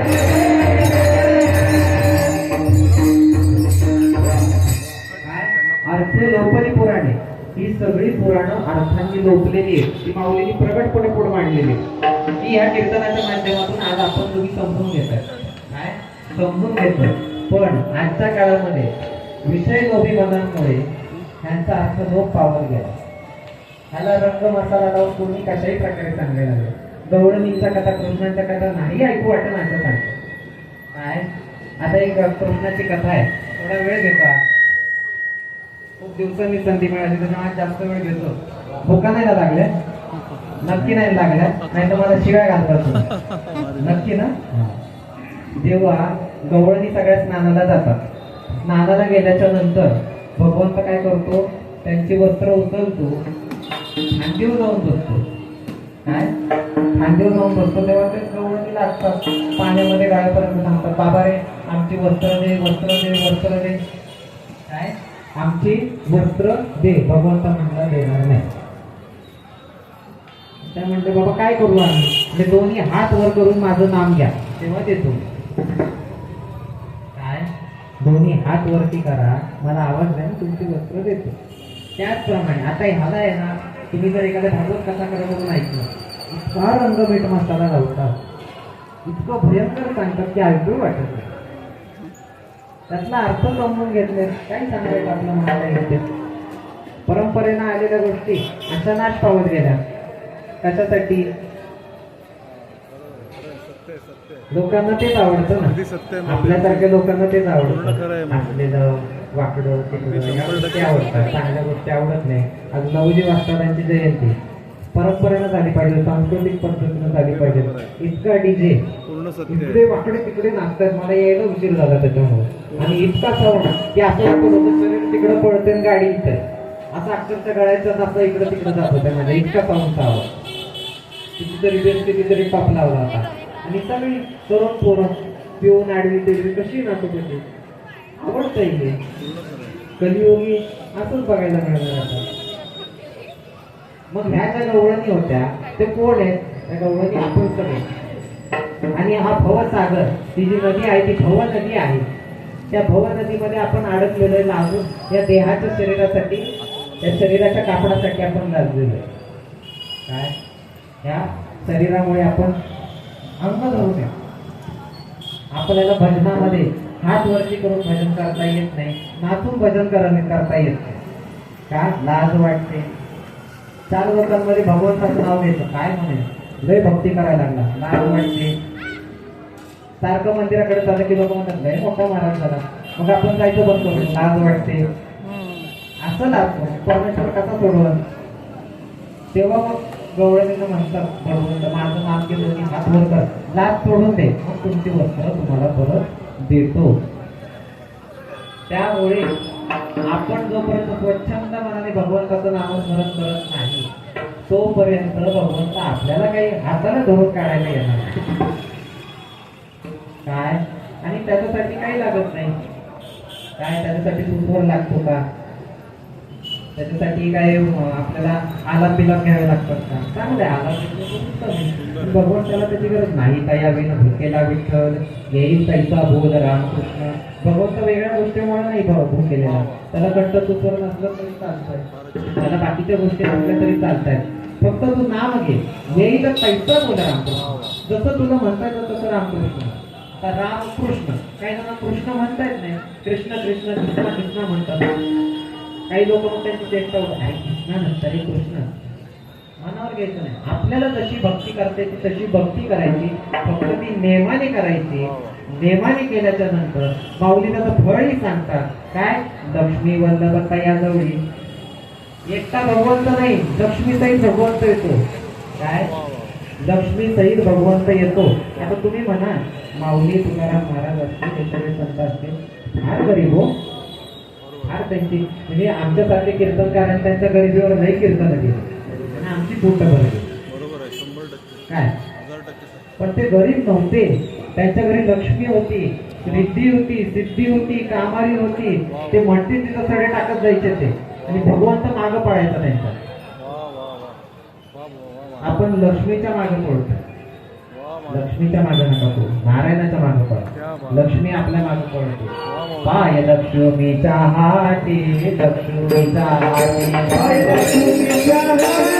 अर्थ अर्थे लोकली पुराणे. ही सगळी पुराणं अर्थांनी लोपलेली आहेत. ती माऊलींनी प्रगटपणे पुढे मांडलेली आहेत. ती या कीर्तनाच्या माध्यमातून आज आपण तुम्ही समजून घेत काय? समजून घेतो पण आजच्या काळामध्ये विषय लोभीपणांमुळे ह्यांचा अर्थ लोप पावत गेला. ह्याला रंग मसाला लावून कोणी कशाही प्रकारे सांगायला लागले. गवळणींच्या कथा कृष्णांच्या कथा नाही ऐकू वाटत असं सांगतो काय? आता एक कृष्णाची कथा आहे. थोडा वेळ घेतो आज. खूप दिवसांनी संधी मिळाली तर आज जास्त वेळ घेतो. भुका नाही ना लागल्या? नक्की नाही लागल्या. नाही तर मला शिव्या घालतात नक्की ना? जेव्हा गवळणी सगळ्या स्नानाला जातात. स्नानाला गेल्याच्यानंतर भगवंत काय करतो? त्यांची वस्त्र उचलतो खांदीवर जाऊन बसतो. काय? खांदीवर जाऊन बसतो तेव्हा ते गवळणी लागतात. पाण्यामध्ये गायपर्यंत सांगतात बाबा रे आमची वस्त्र दे वस्त्र दे वस्त्र दे. काय? आमची वस्त्र दे. भगवंत म्हणला देणार नाही. त्या म्हणते बाबा काय करू आम्ही? म्हणजे दोन्ही हात वर करून माझं नाम घ्या तेव्हा देतो. काय? दोन्ही हात वरती करा मला आवाज नाही तुमची वस्त्र देतो. त्याचप्रमाणे आता ह्याला आहे ना तुम्ही जर एखाद्या भागवत कथा करत म्हणून ऐकलं इतका रंगमीठ मसाला लावतात इतकं भयंकर सांगतात की ऐकू वाटत नाही. त्यातला अर्थ समजून घेतले काय सांगायचं आपल्या मनाला येते. परंपरेनं आलेल्या गोष्टी अशा नाश पावत गेल्या कशासाठी लोकांना तेच आवडतं ना. आपल्यासारख्या लोकांना तेच आवडतं. असलेलं वाकडं टक्के आवडतात. चांगल्या गोष्टी आवडत नाही. आज नवजी वाजताची जयंती. परंपरेनं झाली पाहिजे सांस्कृतिक पद्धतीनं झाली पाहिजे. इतका डीजे इकडे वाकडे तिकडे नाचतात मला यायला उशीर झाला त्याच्यामुळे. आणि इतका साऊंड की असं शरीर तिकडे पळते आणि गाडी इथे असं अक्षरशः गळायचं असं इकडे तिकडे जात होतं म्हणजे इतका साऊंड आवाज. कितीतरी बेस कितीतरी टॉप लावला होता. आणि सगळी तरुण पोरं पिऊन आडवी तेडवी कशी नाचत होती? आवडतं आहे. कलियोगी असंच बघायला मिळणार आता. मग ह्या ज्या गवळणी होत्या ते कोण आहेत? त्या गवळणी आपण सगळे. आणि हा भवसागर ती जी नदी आहे ती भव नदी आहे. त्या भव नदीमध्ये आपण अडकलेलो आहे लागून या देहाच्या शरीरासाठी या शरीराच्या कापडासाठी आपण लाजलेलो आहे. काय? या शरीरामुळे आपण अंग धरू नये. आपल्याला भजनामध्ये हात वरती करून भजन करता येत नाही. नाचून भजन करणे करता येत नाही. का? लाज वाटते. चार लोकांमध्ये भगवंताचं नाव घेतो काय म्हणे? लय भक्ती करायला लागला. नाव वाटते सारखं मंदिराकडे चाललं की लोक म्हणतात लय मोठा महाराज झाला. मग आपण जायचं बंद करू. लाज वाटते. असं लागतो परमेश्वर कसा सोडवत तेव्हा मग गवळणीनं म्हणतात भगवंत माझं नाम केलं की हात वर कर. लाज सोडून दे. मग तुमची वस्त्र तुम्हाला परत देतो. त्यामुळे आपण जोपर्यंत स्वच्छंद मनाने भगवंताचं नामस्मरण करत नाही तोपर्यंत भगवंत आपल्याला काही हाताला धरून काढायला येणार काय? आणि त्याच्यासाठी काही लागत नाही. काय? त्याच्यासाठी सुंदर लागतो का? त्याच्यासाठी काय आपल्याला आलाप बिलाप घ्यावे लागतात का? चांगलं आहे आलाप घेतलं त्याला भगवंताला त्याची गरज नाही तया विन भुकेला विठ्ठल येईल तैसा बोध रामकृष्ण. भगवंत वेगळ्या गोष्टीमुळे नाही भाव भुकेलेला. त्याला कंठ तुझं नसलं तरी चालतंय. त्याला बाकीच्या गोष्टी नसल्या तरी चालतायत फक्त तू नाम घे. येईल तैसा बोध रामकृष्ण. जसं तुला म्हणता येतं तसं रामकृष्ण. रामकृष्ण काही जण कृष्ण म्हणता येत नाही. कृष्ण कृष्ण कृष्ण कृष्ण म्हणतात. काही लोक मग त्यांची चेष्टा होत. आहे कृष्ण नंतर कृष्ण. मनावर घ्यायचं नाही. आपल्याला जशी भक्ती करता येते तशी भक्ती करायची. फक्त ती नेमाने करायची. नेमाने केल्याच्यानंतर माऊली त्याचं फळही सांगतात. काय? लक्ष्मी वल्लभता या जवळी एकटा भगवंत नाही लक्ष्मी सहित भगवंत येतो. काय? लक्ष्मी सहित भगवंत येतो. आता तुम्ही म्हणा माऊली तुकाराम महाराज असतील ते संत असतील. फार गरीब हो. फार त्यांची म्हणजे आमच्यासारखे कीर्तनकारांनी त्यांच्या गरिबीवर नाही कीर्तन केली आणि आमची पोट भरली. बरोबर आहे शंभर टक्के. काय? पण ते गरीब नव्हते. त्यांच्या घरी लक्ष्मी होती रिद्धी होती सिद्धी होती कामारी होती. ते म्हणतील तिथं सडे टाकत जायचे ते. आणि भगवंत मागं पडायचा त्यांचा. आपण लक्ष्मीच्या मागे पडतो लक्ष्मीच्या मागे नका पडू नारायणाच्या लक्ष्मी आपल्या मागे वा पाय लक्ष्मीचा हाती लक्ष्मीचा हाती पाय लक्ष्मीचा हाती